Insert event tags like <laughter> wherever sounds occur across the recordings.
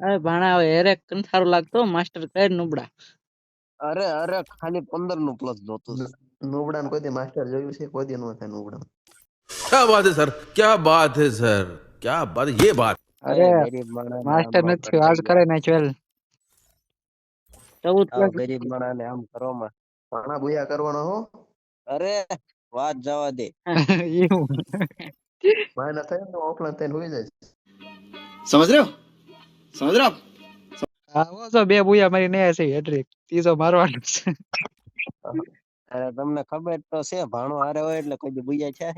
અરે ભાણા હેરે કંથારો લાગતો માસ્ટર કર નુબડા અરે અરે ખાલી 15 નું પ્લસ જોતું નુબડા ને કોઈ દી માસ્ટર જોયું છે કોઈ દી નો થાય નુબડા ક્યા બાત હે સર? ક્યા બાત હે સર? ક્યા બાત યે બાત. અરે માસ્ટર નથી આજ કરે નેચરલ ચૌદ ગરીબ માણાને આમ કરો માં ભાણા ભૂયા કરવાનો હો. અરે વાત જવા દે. <laughs> એવું. ભાઈ થાય તો ઓફલાઈન થઈને હોય જાય. સમજ રહ્યો? સમજરા? આવો છો બે બુયા મારી ને છે હેટ્રિક. ત્રીજો મારવાનો છે. અરે તમને ખબર તો છે ભાણો હારે હોય એટલે કોઈ બુયા છે?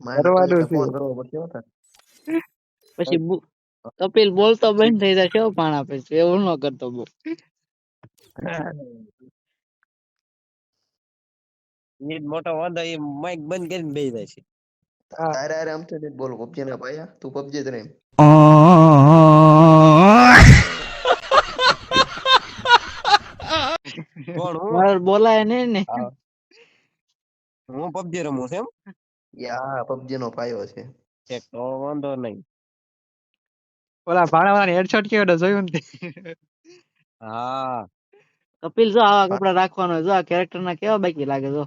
મારવાનું છે. પછી કપિલ બોલતો બંધ થઈ જાય કેવો પાણા પછી. એવું ન કરતો બહુ નીટ મોટો વાંધો એ માઈક બંધ કરીને બેસી જાય છે. અરે અરે આમ તો બોલ પબજી ના પાયા તું પબજી જ રહે કોણ હું? બોલાય નહીં ને. હું. પબજી રમું છું એમ? યા પબજી નો પાયો છે. ઠીક, તો વાંધો નહીં ઓલા ભાણા વાળા હેડશોટ કેવો જોયું ને હા. કપિલ જો આવા કપડા રાખવાનો જો આ કેરેક્ટર ના કેવા બાકી લાગે જો.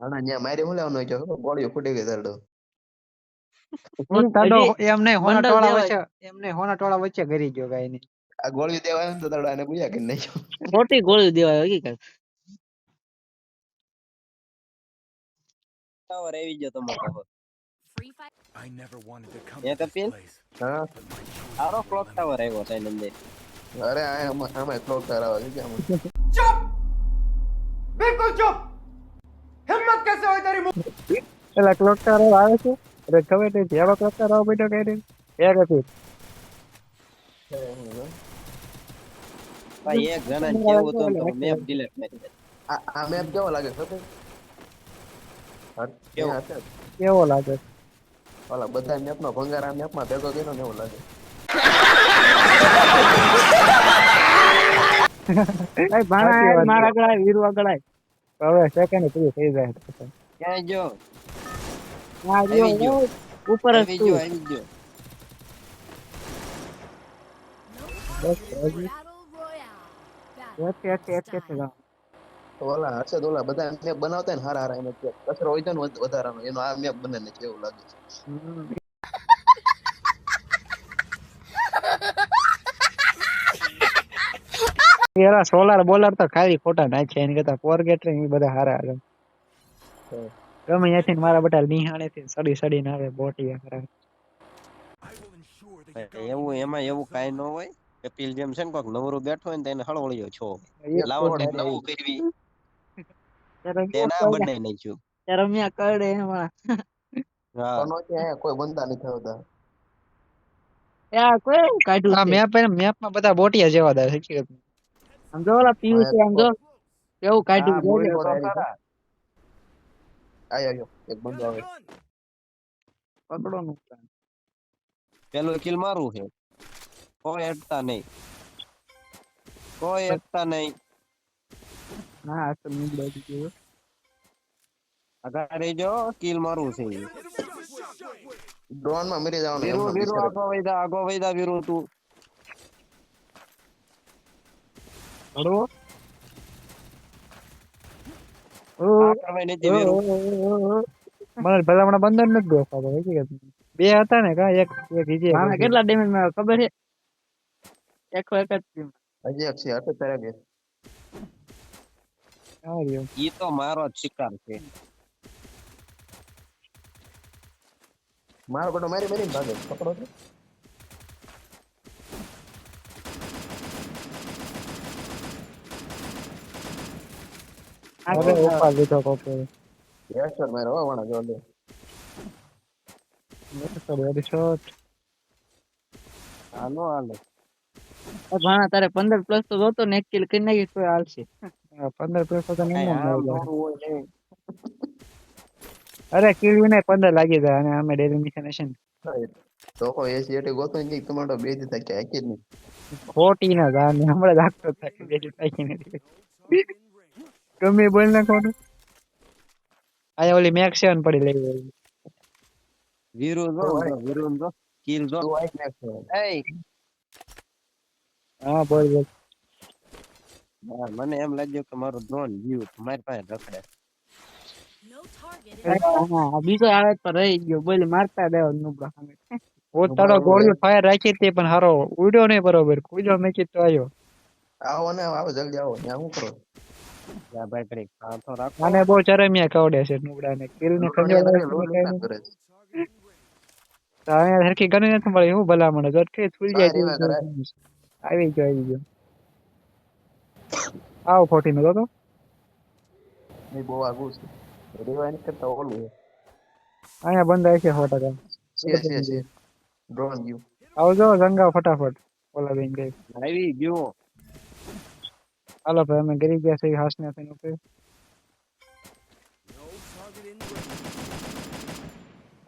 આના ન્યા મારી હું લેવાનો છે ગોળીઓ ફૂટી ગઈ તારડો. હું એમ નહીં હોના ટોળા વચ્ચે એમ નહીં હોના ટોળા વચ્ચે ઘરી ગયો ગાયની આ ગોળીઓ દેવાય આવ્યો ને તો તારડો આને બુયા કરી નાખ્યો ખોટી ગોળી દેવાય હકીકત. ટાવર આવી ગયો તમારો. I never wanted to come Yeah, to this Kapil? place. હા સારો ક્લોક ટાવર આવ્યો છે એની અંદર. અરે આ આમાં આમાં ક્લોક તાર આવે છે આમાં પેલા ક્લોક ટાવર આવે છે અરે ખબર નહીં જેવા ક્લોક તારો બેઠો કઈ નહીં એક હતી ભાઈ એક જણા કેવો તો મેપ ડિલીટ કરી દે આ આ મેપ કેવો લાગે છે કેવો? કેવો લાગે ઓલા બધા મેપ નો ભંગાર આ મેપમાં ભેગો કર્યો ને એવું લાગે. ભાઈ ભાણા <laughs> મારા આગળ આય, વીરુ હવે સેકન્ડ પૂરી થઈ જાય. ક્યાં જો આ જો, ઉપર જ આવી તું. ગયો આવી ગયો. એક ઓલા હર્ષદ ઓલા બધા મેપ બનાવતા ને હારા હારા એમ કચરો હોય તો ને વધારાનો. એનો આ મેપ બને ને કેવું લાગે છે. સોલાર બોલર તો ખાલી ખોટા નાખે એને કરતા પોર ગેટરિંગ એ બધા હારા આવે ગમે ત્યાંથી મારા બધા નિહાળે થી સડી સડીને આવે બોટી ભાઈ એવું એમાં એવું કાઈ ન હોય? કપિલ જેમ છે ને કોઈક નવરો બેઠો હોય ને તેને હળવળિયો છો. લાવો ને નવું કરવી. તેના બનાવી નાખ્યું રમ્યા કરડે એમાં. હા. પણ કે અહીંયા કોઈ બંદા નથી આવતા. ત્યાં કોઈ કાઢ્યું આ મેપ મેપમાં બધા બોટિયા જેવા દે હકીકત આમ જો ઓલા પીયું છે આમ જો. કેવું કાઢ્યું આવી આયો આયો. એક બંદો આવે. પકડો નું પેલું કિલ મારું છે. કોઈ અટતા નહીં. કોઈ અટતા નહીં. હા તમને તો નીકળ્યો જ ગયો. અગાડી જો કિલ મારું છે. ડ્રોનમાં મરી જવાનું વીરુ વીરુ આગો વૈદા આગો વૈદા વીરુ તું. હડો મને ભલામણ બંધન નથી દેખાતો બે હતા ને કા એક એક કેટલા ડેમેજમાં ખબર છે? એકસો એક જ થયું. હજી એક છે હશે તારે કે ઈ તો મારો જ શિકાર છે મારો બેટો મારી મારી ભાગે છે. પકડો તો. આ અરે તો ઉપર લીધો કોકે હેડશોટ માર્યો હો વાણા જો લે. શોટ હાલો હાલો ભાણા તારે પંદર પ્લસ તો જોતો ને એક કિલ કરી નાખી તો હાલશે. પંદર પ્લસ તો નહીં. અરે કિલ વિને પંદર લાગી જાય અને અમે ડેલી મિશન હશે ને. તો કો એસી એટી ગોતો ને તમારો બે દીધા કે હાકી જ નહીં. ખોટી ના જાને હમણાં લાગતો થાય બે દીધા કે નથી. ગમે બોલ નાખવાનું આયા ઓલી મેક સેવન પડી લઈ વીરુ જો વીરુ જો કિલ જો. એય હા બોલ બોલ. મને એમ લાગ્યું કે મારું ડ્રોન ગયું મારી પાસે રખડે. બીજો આવે તો રહી ગયો. બોલ મારતા દેવો નુબડા સામે. ઓ તારો ગોળીઓ ફાયર રાખી તે પણ હારો ઉડ્યો નહીં બરોબર. કુજો મેકી તો આવ્યો આવો ને આવો જલ્દી આવો. ત્યાં હું કરો? યા ભાઈ ઘડીક હાથો રાખો. મને બહુ ચરમિયા કવડે છે નુબડા ને કિલ ને ના અહીંયા સરખી ગણી નથી મળી. હું ભલામણ ગટ કે ફૂલ જાય. આવી ગયો આવી ગયો આવો ફોટી નો તો એ બહુ આગું છે રિવાઇન કરતા ઓલું છે. અહીંયા બંધ આવી છે સો ટકા છે છે છે ડ્રોન ગયું આવજો જંગાવ ફટાફટ ઓલા બેન ગઈ આવી ગયો હાલો ભાઈ અમે ગરી ગયા છે હાસ ને થઈને ઉપર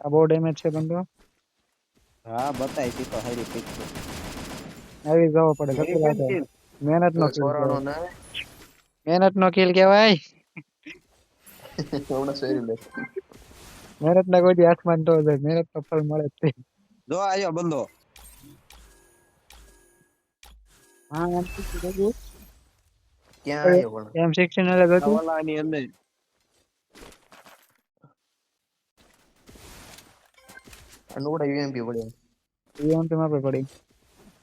આ બહુ ડેમેજ છે બંદો હા બતાવી તી તો હારી પિક્ચર આવી જવો પડે મહેનત નો મહેનત નો ખેલ લે. મહેનત ના કોઈ દી હાથમાં ન જાય મહેનત નો ફળ મળે જ જો આયો બંદો હા એમ શિક્ષણ હતું. ક્યાં આવ્યો પણ? એમ સિક્સટીન અલગ હતું ઓલાની અંદર. આ યુએમપી પડ્યા. યુએમપી માં પડી.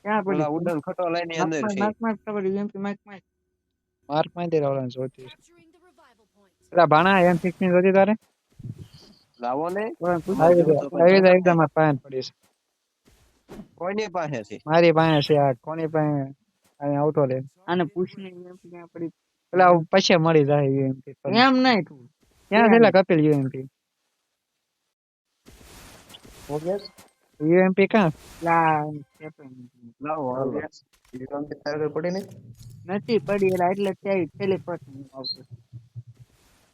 ક્યાં પડી? ઉડન ખટોલા ની અંદર છે. માર્ક માર્ક ખબર UMP માર્ક માર્ક. માર્કમાં દે રાવણ જોતી. છે. ભાણા એમ સિક્સટીન જોતી તારે? લાવો ને. આવી જાય એકદમ આ પડી છે. કોઈની પાસે છે? મારી પાસે છે આ કોની પાસે? અહીં આવતો લે. આને પૂછને UMP ક્યાં પડી? પેલા પછી મળી જાય UMP એમ નહીં તું. ક્યાં પેલા કપિલ UMP UMP ક્યાં લા લાવો. યુએમપી તારે પડી નહીં નથી પડી એલા એટલે ત્યાં છેલ્લે પટ આવશે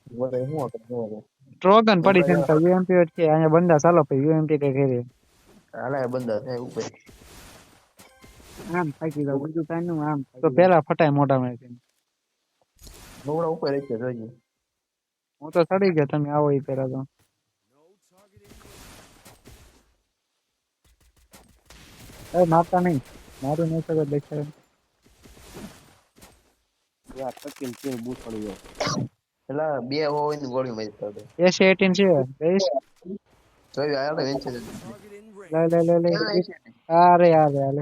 વરે હું જોવો ટ્રોગન પડી છે ને તો UMP છે અહીંયા બંદા ચાલો પછી UMP કઈ કરી હાલે બંધા થાય ઉપર આમ થાકી જાવ બીજું કાંઈ નું આમ તો પેલા ફટાય મોટા છે નોડા ઉપર છે જોઈએ હું તો ચડી ગયો તમે આવો એ પેલા તો એ મારતા નહીં. મારું નહીં સગત દેખાય. યા કપિલ કેમ બૂથળ્યો પેલા બે હોય ને ગોળી મારી પડે એસી છે જઈશ જોયું આ તો વેચે છે. લે લે લે લે. અરે યાર.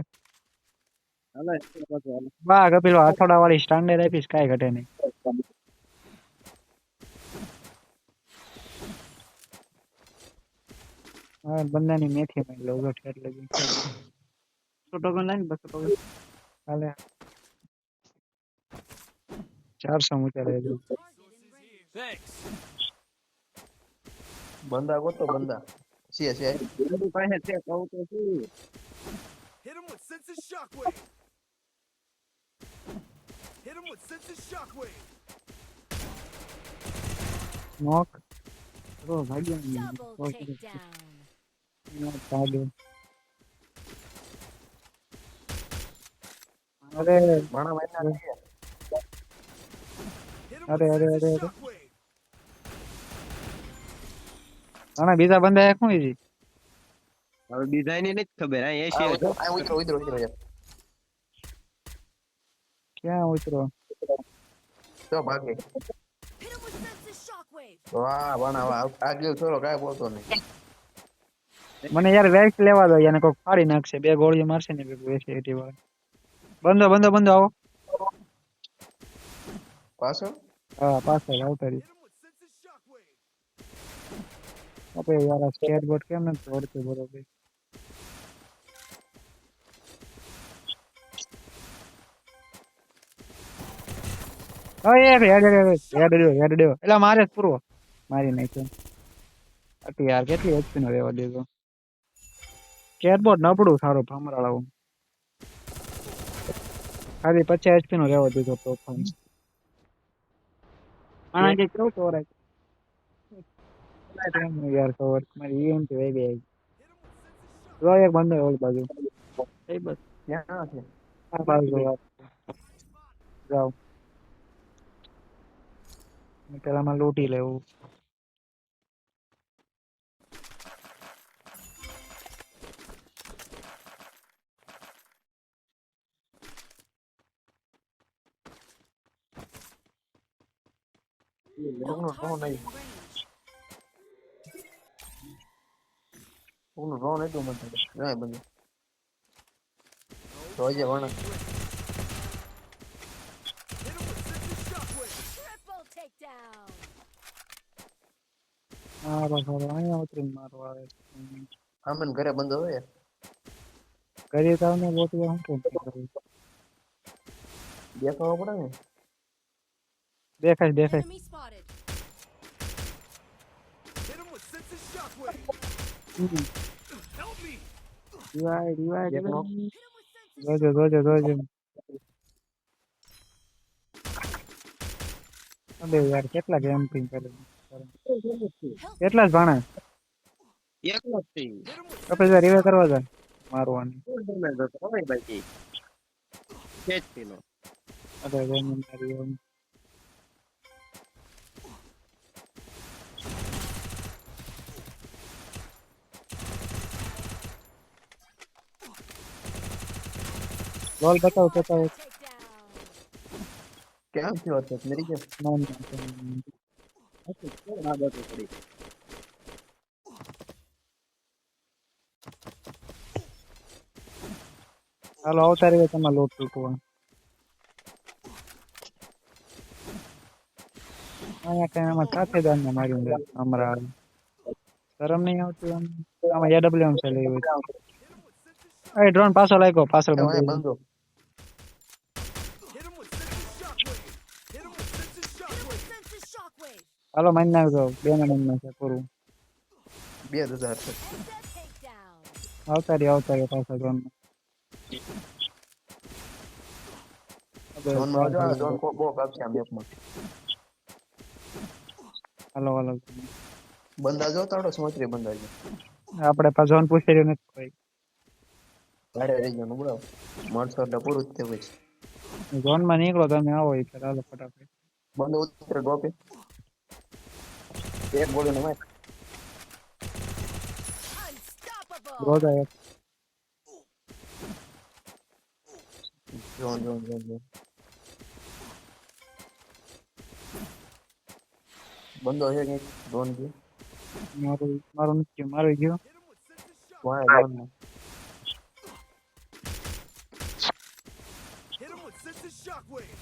વાહ કપિલ હથોડા વાળી સ્ટાન્ડર્ડ આપીશ કઈ ઘટે નહીં. હા બંદાની મેથી માં લઉં છું એટલે બી. સો ટકા લાઈન બસો ટકા હાલે ચારસો ઊંચા રહે છે બંદા ગોતો બંદા છે છે એની પાસે છે કહું તો શું Hit him with sense of shockwave. Hit him with senses shockwave. નોક રો ભાગ્યા Double takedown. નોક અરે ઘણા મહિના અરે અરે અરે અરે. આના બીજા બંદા શું છે હવે બીજા ને નથી ખબર આ એસી છે ઉતરો આ ઉતરો ઉતરો ઉતરો. ક્યાં ઉતરો? તો ભાગે. વાહ વાણા વાહ. આ ગયો છોરો કાંઈ બોલતો નહીં. મને યાર વેક્સ લેવા દો યાને કોક ફાડી નાખશે. બે ગોળીઓ મારશે ને ભેગું એસી એટી વાળા. બંધો બંધો બંધો આવો. પાછો હા પાછો આવતા રહી. Hit him with senses shockwave. આપણે યાર આ સ્કેટ બોર્ડ કેમ ન દોડતું બરોબર? હા યાર હેડ હેડ દેવો હેડ એટલે મારે જ પૂરો મારી નાખ્યો અટી યાર કેટલી એચપી નો રહેવા દેજો. સ્કેટ બોર્ડ નબળું સારું ભમરાળાવું ખાલી પચાસ એચપી નો રહેવા દીધો તો પણ. આના જે કેવું ચોરાય યાર કવર મારી EMP વહી ગઈ. જો એક બંદો ઓલ બાજુ. એ બસ. ક્યાં છે? આ બાજુ જાવ પેલામાં લૂંટી લેવું કોકનો No ડ્રોન target આવ્યો in range. કોકનો ડ્રોન આવ્યો મને ના બંધ તો હજી વણ Hit him with senses shockwave. Triple takedown. મારો સારો અહીંયા ઉતરીને મારવા આવે. આમે ને ઘરે બંધ હોય ઘરે તાવ ને ગોતી હું કેમ? દેખાવા પડે ને દેખાય દેખાય Enemy spotted. Hit him with senses shockwave. Hmm. Help me. રિવાય રિવાય એક knock. રિવાય. Hit him with senses જોજો જોજો જોજો અબે યાર કેટલા કેમ્પિંગ કરે કેટલા જ ભાણા? એકલો જ Hit him રિવે કરવા જાય મારવાની. ડેમેજ હતો હોય બાકી. સેજ કિલો અરે ગમે મારી લોલ બતાવો બતાવો કેમ થયો હતો મેરી કેમ ના, ના, ના. આ પડી હાલો આવતા રહ્યો તમારે લોટ ટૂંકવા અહીંયા કઈ આમાં સાથેદાર ને માર્યું અમરા શરમ નહીં આવતી આમ આમાં એડબ્લ્યુએમ છે લેવું એ ડ્રોન પાછો લાગ્યો પાછળ બંધ કો બહુ કાપશે આ મેપમાં હાલો હાલો. બંદા જો તાડો સમત્રી બંદા છે આપણે પાછો ઝોન પૂછી રહ્યો નથી કોઈ. બોલાવ એટલે પૂરું જ થયું પછી. ઝોનમાં નીકળો તમે આવો એટલે હાલો ફટાફટ. બંધ ઉતરે ડોપે એક ગોળી ना मैं बहुत आया એક जोन जोन जोन છે કે જોન ગયો મારું મારું નથી ગયું મારું ગયું Hit him with senses shockwave.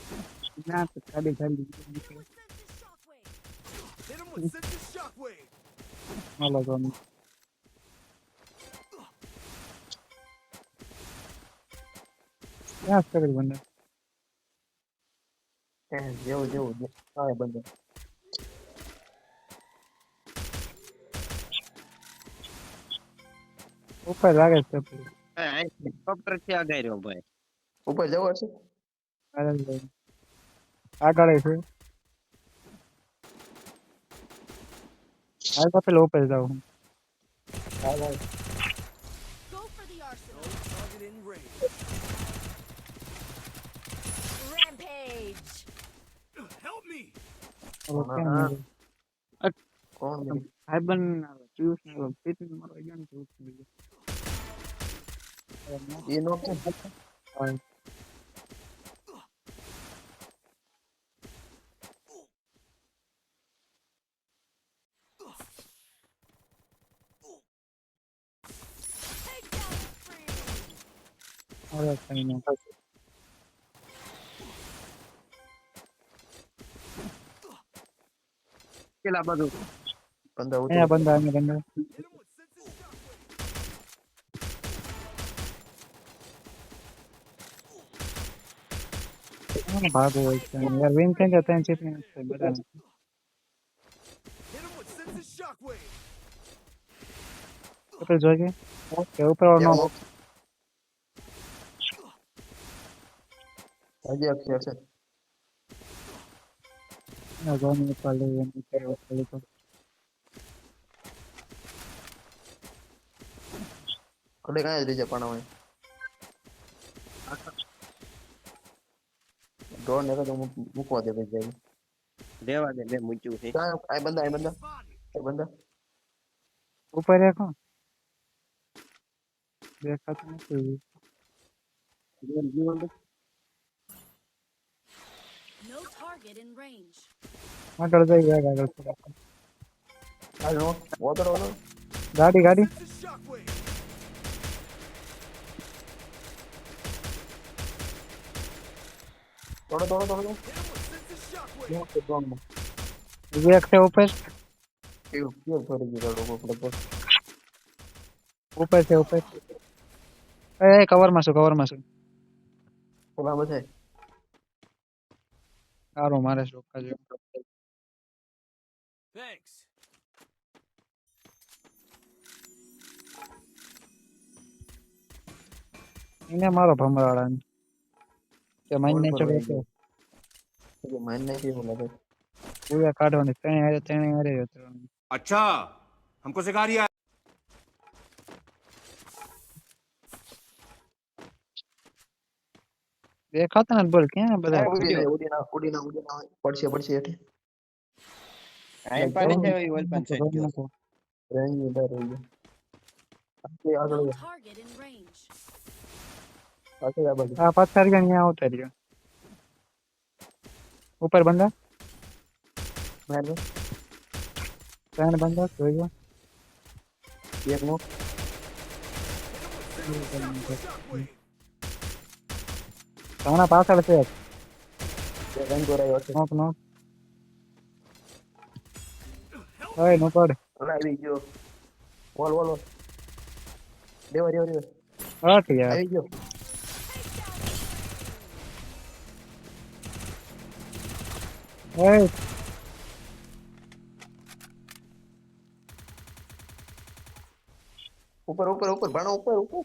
ના ખાલી ખાલી Hit him with senses shockwave. Hit him with senses shockwave. Halo zone ક્યાં કરી બંને જેવું જેવું હા બંધો ઉપર લાગે છે. હેલિકોપ્ટરથી આગળ રહ્યો ભાઈ? ઉપર જવો છે આગળ છે Help me. હવે કેમ હા. નહીં? કોણ બે? ભાઈબંધ આવે, પિયુષ ને પીટી ને મારવા ગયો ને તો ઉઠી ગયો. એ નો કે હવે કઈ નહીં. પેલા બધું બંધા ઉતરે અહીંયા બંધા અહીંયા બંધા. ક્યાં ભાગો હોય છે યાર વિન થઈ જાય ત્યાં ચીપી with senses shockwave. ઉપર જોજે કે ઉપર વાળો એક નો હજી અક્ષર છે ના જોની ઉપર લઈ એમ ઉપર ઉપર લીધો. કડે કાંઈ જ રીજે પણ ડ્રોન ને તો મૂક- મૂકવા દે ભાઈ જાય દેવા દે મેં મૂક્યું છે આ બંદા આ બંદા. આ બંદા ઉપર એક. દેખાતું નથી No Target in range. આગળ જઈ ગયા આગળ થોડાક. હાલ નો ઓતરો નો ગાડી ગાડી Sense a shockwave. થોડો થોડો થોડો Hit him with sense a shockwave. બીજી એક છે ઉપર Caro mare și ocazie. Thanks. એને મારો ભમરાડા કે મને ચડે તો મને કેવું લાગે પૂજા કાઢવાની ત્રણે હારે ત્રણે હારે ત્રણ અચ્છા હમકો સિખા રહ્યા દેખાતા નથી બોલ ક્યાં બધા ઉડી ના ઉડી ના ઉડી ના ઉડી ના પડશે પડશે એટલે પાડી છે રેન્જની રહી ગયો. આગળ આ બાજુ. ગયા ઉપર બંદા માર દે. ત્રણ બંદા જોયો એક નો. ઘણા પાછળ છે રંગ દોરાયો છે નોક નોક ઓય નો પડ આવી ગયો વોલ વોલ દેવા દેવા દેવા હટ યાર આવી ગયો ઓય ઉપર ઉપર ઉપર ભણો ઉપર ઉપર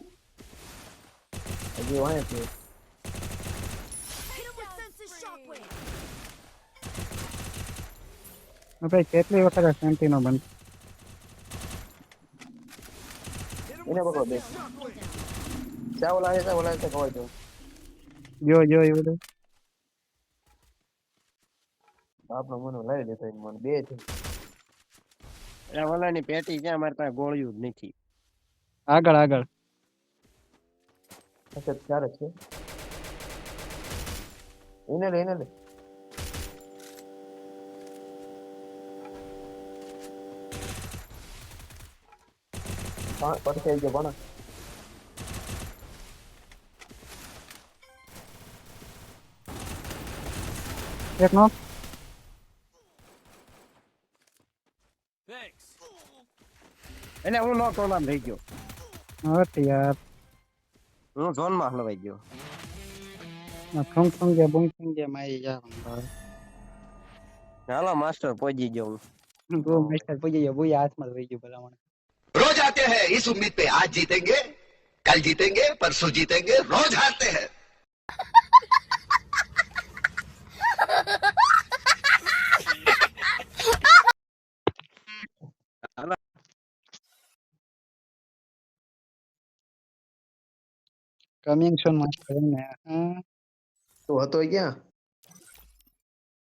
હજી વાંહે છે Hit him with sense a shockwave. ભાઈ કેટલી વખત સેન્ટીનો બંધ એને પકડો બે. ચા ઓલા છે ઓલા છે ખવાય જો જો જો એ બધું આપનો મને લાવી દેતો એ મને બે છે એટલે ઓલાની પેટી ક્યાં મારી પાસે ગોળ્યું જ નથી આગળ આગળ અચ્છા ચાર છે એને લે એને લે પા- પડખે આવી ગયો ભણા એક Thanks. એટલે હું નો ટોલામ થઈ ગયો હટ યાર હું ઝોનમાં હલવાઈ ગયો ના થુંગ થુંગ ગયા બુંગ થુંગ ગયા મારી જા. હાલો માસ્ટર પહોંચી ગયો હું મિસ્ટર પૂજી ગયો બુયા હાથમાં જ વહી ગયું ભલામણ रोज आते हैं इस उम्मीद पे आज जीतेंगे कल जीतेंगे परसों जीतेंगे रोज हारते हैं કમિંગ સોન માસ્ટર ને હા તો હતો ક્યાં